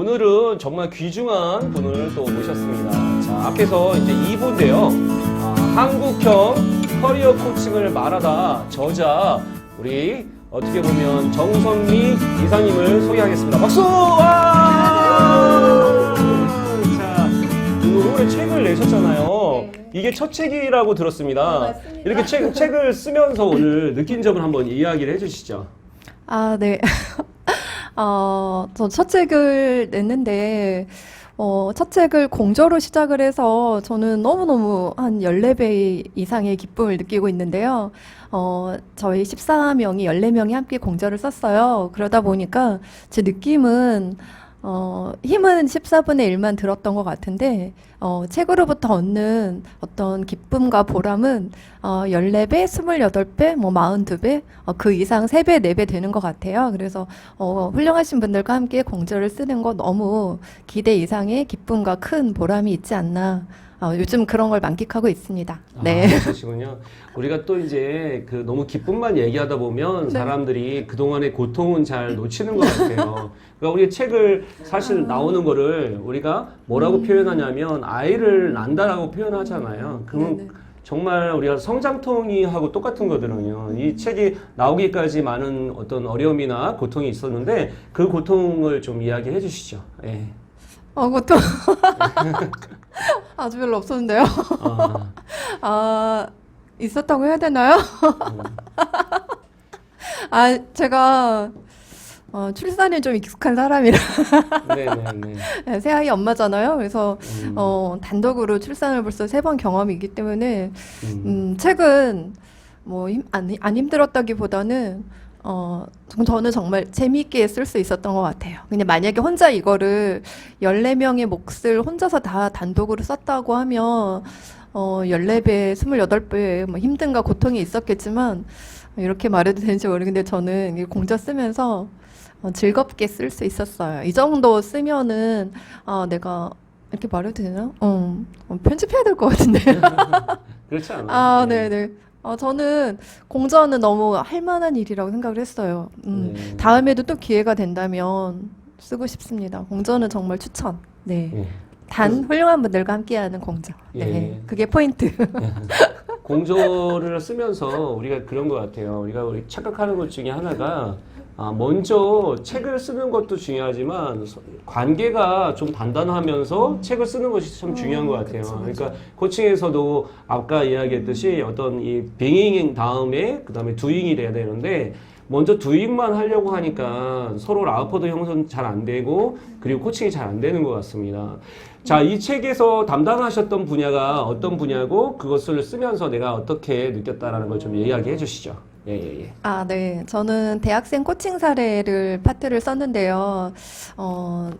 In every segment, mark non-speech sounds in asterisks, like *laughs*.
오늘은 정말 귀중한 분을 또 모셨습니다. 자, 앞에서 이제 2부인데요. 아, 한국형 커리어 코칭을 말하다 저자 우리 어떻게 보면 정선미 이사님을 소개하겠습니다. 박수! 와! 자, 그 올해 책을 내셨잖아요. 네. 이게 첫 책이라고 들었습니다. 네, 맞습니다. 이렇게 책, 책을 쓰면서 오늘 느낀 점을 한번 이야기를 해주시죠. 아, 네. *laughs* 어, 저첫 책을 냈는데, 어, 첫 책을 공저로 시작을 해서 저는 너무너무 한 14배 이상의 기쁨을 느끼고 있는데요. 어, 저희 14명이 14명이 함께 공저를 썼어요. 그러다 보니까 제 느낌은 어, 힘은 14분의 1만 들었던 것 같은데, 어, 책으로부터 얻는 어떤 기쁨과 보람은 어, 14배, 28배, 뭐 42배, 어, 그 이상 3배, 4배 되는 것 같아요. 그래서 어, 훌륭하신 분들과 함께 공저를 쓰는 거 너무 기대 이상의 기쁨과 큰 보람이 있지 않나. 어, 요즘 그런 걸 만끽하고 있습니다. 네. 아, *laughs* 그러시군요. 우리가 또 이제 그 너무 기쁨만 얘기하다 보면 네. 사람들이 그동안의 고통은 잘 놓치는 것 같아요. 그러니까 우리 책을 사실 나오는 거를 우리가 뭐라고 음. 표현하냐면 아이를 난다라고 표현하잖아요. 그러면 네네. 정말 우리가 성장통이하고 똑같은 거거든요. 이 책이 나오기까지 많은 어떤 어려움이나 고통이 있었는데 그 고통을 좀 이야기해 주시죠. 예. 어, 그것도 *laughs* 아주 별로 없었는데요. 아, *laughs* 아, 있었다고 해야 되나요? 음. *laughs* 아, 제가 어, 출산에 좀 익숙한 사람이라 *laughs* 네네네. 새 아이 엄마잖아요. 그래서 음, 어, 단독으로 출산을 벌써 세 번 경험이 있기 때문에 음. 음, 책은 뭐안안 힘들었다기보다는 어, 전- 저는 정말 재미있게 쓸 수 있었던 것 같아요. 근데 만약에 혼자 이거를 14명의 몫을 혼자서 다 단독으로 썼다고 하면 어, 14배, 28배 뭐 힘든가 고통이 있었겠지만 이렇게 말해도 되는지 모르겠는데 저는 이 공자 쓰면서 어, 즐겁게 쓸 수 있었어요. 이 정도 쓰면은 아, 내가 이렇게 말해도 되나? 어, 어, 편집해야 될 것 같은데. *laughs* 그렇지 않아요. 아, 네. 네네. 어, 저는 공저는 너무 할 만한 일이라고 생각을 했어요. 음, 네. 다음에도 또 기회가 된다면 쓰고 싶습니다. 공저는 정말 추천. 네. 예. 단 훌륭한 분들과 함께하는 공저. 네. 예. 그게 포인트. *laughs* 공조를 쓰면서 우리가 그런 것 같아요. 우리가 우리 착각하는 것 중에 하나가 아, 먼저 책을 쓰는 것도 중요하지만 서- 관계가 좀 단단하면서 책을 쓰는 것이 참 중요한 것 같아요. 음. 그쵸, 그쵸. 그러니까 코칭에서도 아까 이야기했듯이 어떤 이 빙잉 다음에 그 다음에 두잉이 돼야 되는데 먼저 두잉만 하려고 하니까 서로 라우퍼도 형성 잘 안 되고 그리고 코칭이 잘 안 되는 것 같습니다. 자, 이 책에서 담당하셨던 분야가 어떤 분야고 그것을 쓰면서 내가 어떻게 느꼈다라는 걸 좀 이야기해 주시죠. 예, 예, 예. 아, 네. 저는 대학생 코칭 사례를 파트를 썼는데요. 어,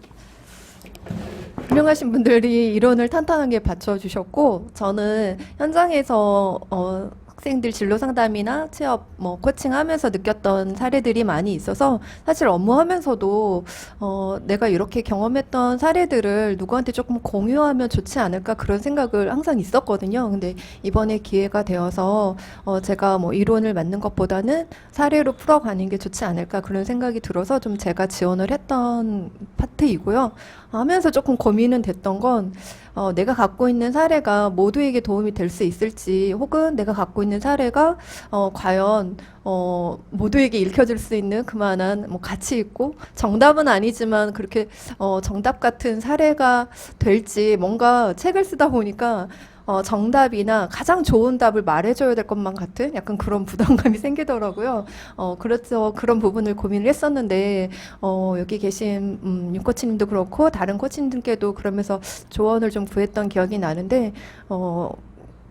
훌륭하신 분들이 이론을 탄탄하게 받쳐주셨고, 저는 현장에서 어, 학생들 진로 상담이나 취업, 뭐, 코칭하면서 느꼈던 사례들이 많이 있어서, 사실 업무하면서도, 어, 내가 이렇게 경험했던 사례들을 누구한테 조금 공유하면 좋지 않을까 그런 생각을 항상 있었거든요. 근데 이번에 기회가 되어서, 어, 제가 뭐 이론을 맞는 것보다는 사례로 풀어가는 게 좋지 않을까 그런 생각이 들어서 좀 제가 지원을 했던 파트이고요. 하면서 조금 고민은 됐던 건 어, 내가 갖고 있는 사례가 모두에게 도움이 될 수 있을지 혹은 내가 갖고 있는 사례가 어, 과연 어, 모두에게 읽혀질 수 있는 그만한 뭐 가치 있고 정답은 아니지만 그렇게 어, 정답 같은 사례가 될지 뭔가 책을 쓰다 보니까 어, 정답이나 가장 좋은 답을 말해줘야 될 것만 같은 약간 그런 부담감이 *laughs* 생기더라고요. 어, 그래서 그런 부분을 고민을 했었는데, 어, 여기 계신, 음, 윤 코치님도 그렇고, 다른 코치님들께도 그러면서 조언을 좀 구했던 기억이 나는데, 어,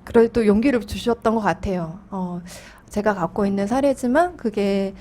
그래도 용기를 주셨던 것 같아요. 어, 제가 갖고 있는 사례지만 그게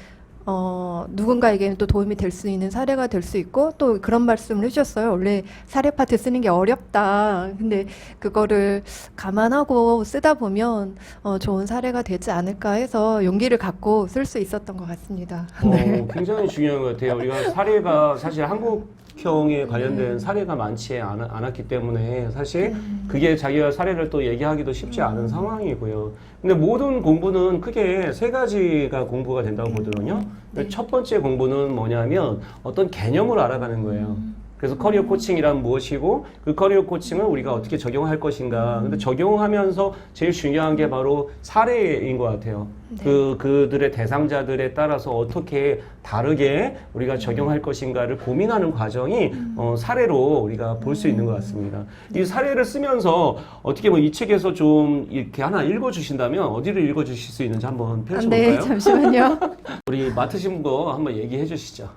어, 누군가에게는 또 도움이 될 수 있는 사례가 될 수 있고 또 그런 말씀을 해주셨어요. 원래 사례 파트 쓰는 게 어렵다. 근데 그거를 감안하고 쓰다 보면 어, 좋은 사례가 되지 않을까 해서 용기를 갖고 쓸 수 있었던 것 같습니다. *laughs* 어, 굉장히 중요한 것 같아요. 우리가 사례가 사실 한국 형에 관련된 사례가 많지 않, 않았기 때문에 사실 그게 자기가 사례를 또 얘기하기도 쉽지 않은 상황이고요. 근데 모든 공부는 크게 세 가지가 공부가 된다고 보거든요. 네. 첫 번째 공부는 뭐냐면 어떤 개념을 알아가는 거예요. 그래서 커리어 코칭이란 무엇이고 그 커리어 코칭을 우리가 어떻게 적용할 것인가. 근데 적용하면서 제일 중요한 게 바로 사례인 것 같아요. 그 그들의 대상자들에 따라서 어떻게 다르게 우리가 적용할 것인가를 고민하는 과정이 어, 사례로 우리가 볼 수 있는 것 같습니다. 이 사례를 쓰면서 어떻게 뭐 이 책에서 좀 이렇게 하나 읽어 주신다면 어디를 읽어 주실 수 있는지 한번 펼쳐 아, 네, 볼까요? 잠시만요. *laughs* 우리 맡으신 거 한번 얘기해 주시죠.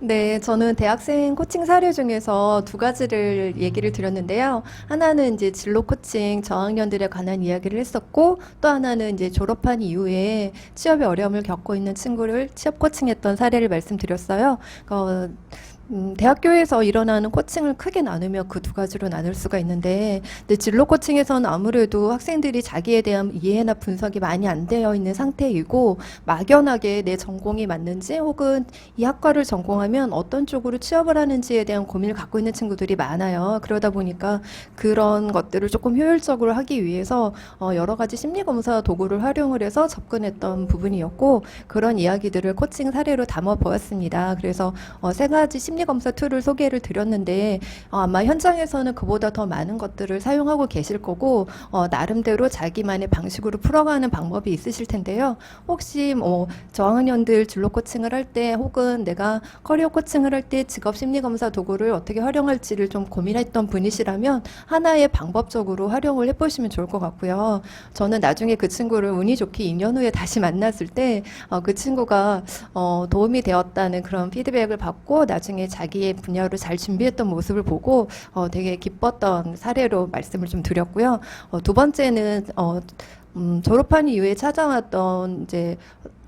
네, 저는 대학생 코칭 사례 중에서 두 가지를 얘기를 드렸는데요. 하나는 이제 진로 코칭 저학년들에 관한 이야기를 했었고, 또 하나는 이제 졸업한 이후에 취업에 어려움을 겪고 있는 친구를 취업 코칭했던 사례를 말씀드렸어요. 어, 음, 대학교에서 일어나는 코칭을 크게 나누면 그두 가지로 나눌 수가 있는데, 근데 진로 코칭에서는 아무래도 학생들이 자기에 대한 이해나 분석이 많이 안 되어 있는 상태이고, 막연하게 내 전공이 맞는지 혹은 이 학과를 전공하면 어떤 쪽으로 취업을 하는지에 대한 고민을 갖고 있는 친구들이 많아요. 그러다 보니까 그런 것들을 조금 효율적으로 하기 위해서 어, 여러 가지 심리 검사 도구를 활용을 해서 접근했던 부분이었고 그런 이야기들을 코칭 사례로 담아 보았습니다. 그래서 어, 세 가지 심리 검사 툴을 소개를 드렸는데 어, 아마 현장에서는 그보다 더 많은 것들을 사용하고 계실 거고 어, 나름대로 자기만의 방식으로 풀어가는 방법이 있으실 텐데요. 혹시 뭐 저학년들 진로 코칭을 할 때 혹은 내가 커리어 코칭을 할 때 직업 심리 검사 도구를 어떻게 활용할지를 좀 고민했던 분이시라면 하나의 방법적으로 활용을 해보시면 좋을 것 같고요. 저는 나중에 그 친구를 운이 좋게 2년 후에 다시 만났을 때그 친구가 어, 도움이 되었다는 그런 피드백을 받고 나중에 자기의 분야로 잘 준비했던 모습을 보고 어, 되게 기뻤던 사례로 말씀을 좀 드렸고요. 어, 두 번째는 어, 음, 졸업한 이후에 찾아왔던 이제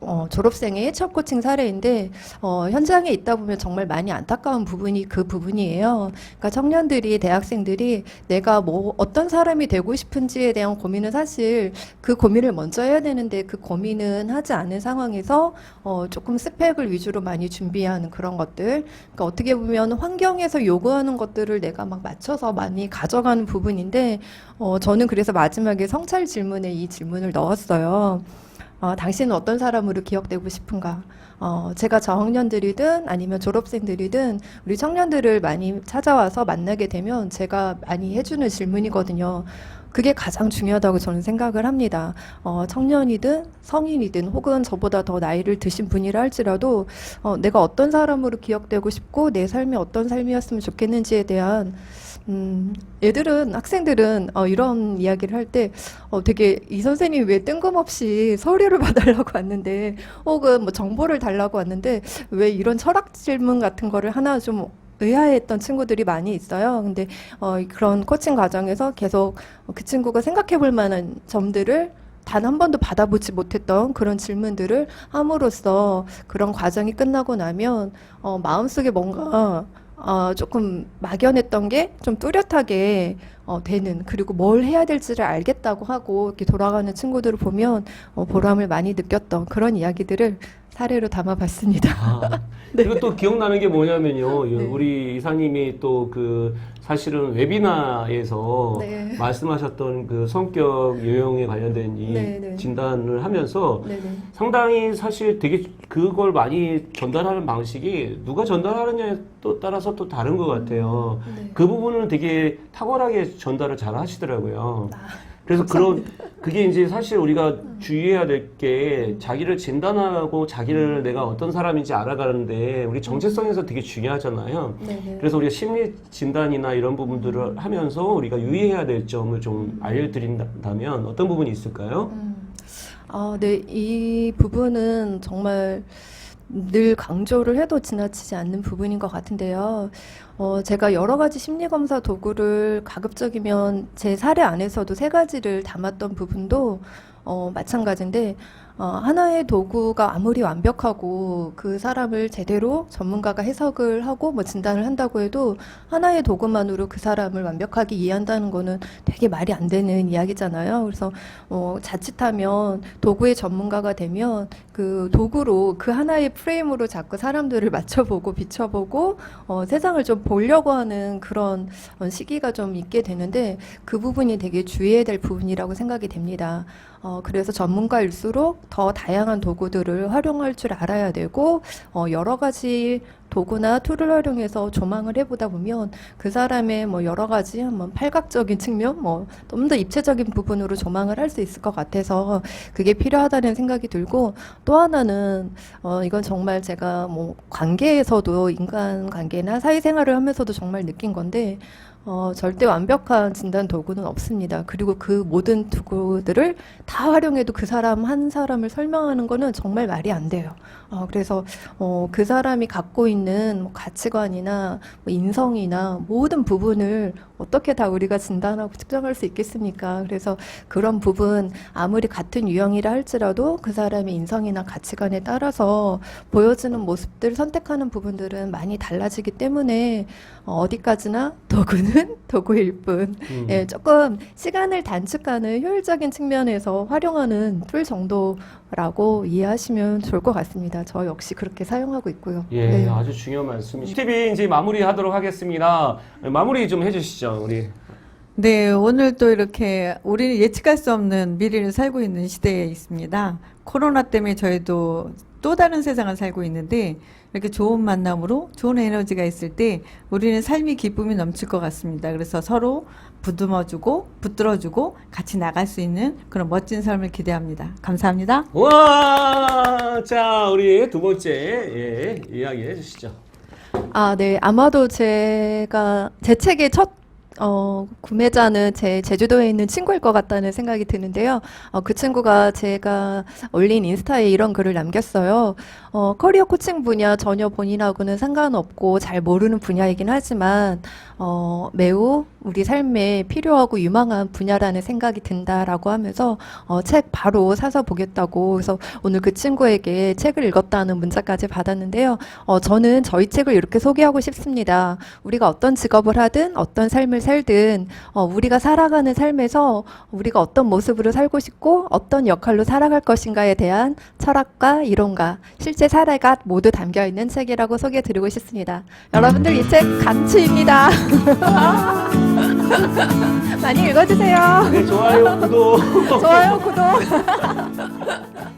어, 졸업생의 취업 코칭 사례인데 어, 현장에 있다 보면 정말 많이 안타까운 부분이 그 부분이에요. 그러니까 청년들이 대학생들이 내가 뭐 어떤 사람이 되고 싶은지에 대한 고민은 사실 그 고민을 먼저 해야 되는데 그 고민은 하지 않은 상황에서 어, 조금 스펙을 위주로 많이 준비하는 그런 것들. 그러니까 어떻게 보면 환경에서 요구하는 것들을 내가 막 맞춰서 많이 가져가는 부분인데 어, 저는 그래서 마지막에 성찰 질문에 이 질문을 넣었어요. 어, 당신은 어떤 사람으로 기억되고 싶은가? 어, 제가 저학년들이든 아니면 졸업생들이든 우리 청년들을 많이 찾아와서 만나게 되면 제가 많이 해주는 질문이거든요. 그게 가장 중요하다고 저는 생각을 합니다. 어, 청년이든 성인이든 혹은 저보다 더 나이를 드신 분이라 할지라도 어, 내가 어떤 사람으로 기억되고 싶고 내 삶이 어떤 삶이었으면 좋겠는지에 대한 음, 애들은 학생들은 어, 이런 이야기를 할 때 어, 되게 이 선생님이 왜 뜬금없이 서류를 *laughs* 봐달라고 왔는데 혹은 뭐 정보를 달라고 왔는데 왜 이런 철학 질문 같은 거를 하나 좀 의아해했던 친구들이 많이 있어요. 근데 어, 그런 코칭 과정에서 계속 그 친구가 생각해 볼 만한 점들을 단 한 번도 받아보지 못했던 그런 질문들을 함으로써 그런 과정이 끝나고 나면 어, 마음속에 뭔가 어, 조금 막연했던 게 좀 뚜렷하게 어, 되는 그리고 뭘 해야 될지를 알겠다고 하고 이렇게 돌아가는 친구들을 보면 어, 보람을 많이 느꼈던 그런 이야기들을 사례로 담아봤습니다. 아, *laughs* 그리고 또 기억나는 게 뭐냐면요. 네. 우리 이사님이 또 그 사실은 웨비나에서 네. 말씀하셨던 그 성격 유형에 관련된 이 네, 네. 진단을 하면서 네 네. 상당히 사실 되게 그걸 많이 전달하는 방식이 누가 전달하느냐에 또 따라서 또 다른 것 같아요. 네. 그 부분은 되게 탁월하게 전달을 잘 하시더라고요. 아, 그래서 그런 그게 이제 사실 우리가 주의해야 될 게 자기를 진단하고 자기를 내가 어떤 사람인지 알아가는데 우리 정체성에서 되게 중요하잖아요. 네네. 그래서 우리가 심리 진단이나 이런 부분들을 하면서 우리가 유의해야 될 점을 좀 알려드린다면 어떤 부분이 있을까요? 음. 아, 네, 이 부분은 정말 늘 강조를 해도 지나치지 않는 부분인 것 같은데요. 어, 제가 여러 가지 심리검사 도구를 가급적이면 제 사례 안에서도 세 가지를 담았던 부분도 어, 마찬가지인데, 어, 하나의 도구가 아무리 완벽하고 그 사람을 제대로 전문가가 해석을 하고 뭐 진단을 한다고 해도 하나의 도구만으로 그 사람을 완벽하게 이해한다는 거는 되게 말이 안 되는 이야기잖아요. 그래서 어, 자칫하면 도구의 전문가가 되면 그 도구로 그 하나의 프레임으로 자꾸 사람들을 *laughs* 맞춰보고 비춰보고 어, 세상을 좀 보려고 하는 그런 어, 시기가 좀 있게 되는데 그 부분이 되게 주의해야 될 부분이라고 생각이 됩니다. 어, 그래서 전문가일수록 더 다양한 도구들을 활용할 줄 알아야 되고 어, 여러 가지 도구나 툴을 활용해서 조망을 해보다 보면 그 사람의 뭐 여러 가지 뭐 팔각적인 측면, 뭐 좀 더 입체적인 부분으로 조망을 할 수 있을 것 같아서 그게 필요하다는 생각이 들고 또 하나는 어 이건 정말 제가 뭐 관계에서도 인간 관계나 사회생활을 하면서도 정말 느낀 건데 어, 절대 완벽한 진단 도구는 없습니다. 그리고 그 모든 도구들을 다 활용해도 그 사람 한 사람을 설명하는 거는 정말 말이 안 돼요. 어, 그래서 어, 그 사람이 갖고 있는 뭐 가치관이나 뭐 인성이나 모든 부분을 어떻게 다 우리가 진단하고 측정할 수 있겠습니까? 그래서 그런 부분 아무리 같은 유형이라 할지라도 그 사람의 인성이나 가치관에 따라서 보여지는 모습들 선택하는 부분들은 많이 달라지기 때문에 어, 어디까지나 도구는 도구일 *laughs* 뿐. 음. 예, 조금 시간을 단축하는 효율적인 측면에서 활용하는 툴 정도라고 이해하시면 좋을 것 같습니다. 저 역시 그렇게 사용하고 있고요. 예, 네. 아주 중요한 말씀이시죠. TV 이제 마무리하도록 하겠습니다. 마무리 좀 해주시죠, 우리. 네, 오늘 또 이렇게 우리는 예측할 수 없는 미래를 살고 있는 시대에 있습니다. 코로나 때문에 저희도 또 다른 세상을 살고 있는데 이렇게 좋은 만남으로 좋은 에너지가 있을 때 우리는 삶이 기쁨이 넘칠 것 같습니다. 그래서 서로 부듬어주고 붙들어주고 같이 나갈 수 있는 그런 멋진 삶을 기대합니다. 감사합니다. 와, 자, 우리 두 번째 예, 이야기 해 주시죠. 아, 네. 아마도 제가 제 책의 첫 어, 구매자는 제 제주도에 있는 친구일 것 같다는 생각이 드는데요. 어, 그 친구가 제가 올린 인스타에 이런 글을 남겼어요. 어, 커리어 코칭 분야 전혀 본인하고는 상관없고 잘 모르는 분야이긴 하지만 어, 매우 우리 삶에 필요하고 유망한 분야라는 생각이 든다라고 하면서 어, 책 바로 사서 보겠다고 그래서 오늘 그 친구에게 책을 읽었다는 문자까지 받았는데요. 어, 저는 저희 책을 이렇게 소개하고 싶습니다. 우리가 어떤 직업을 하든 어떤 삶을 살든 어, 우리가 살아가는 삶에서 우리가 어떤 모습으로 살고 싶고 어떤 역할로 살아갈 것인가에 대한 철학과 이론과 실제 사례가 모두 담겨 있는 책이라고 소개해드리고 싶습니다. 여러분들 이 책 강추입니다. *laughs* 많이 읽어주세요. 네, 좋아요, 구독. 좋아요, 구독. *laughs*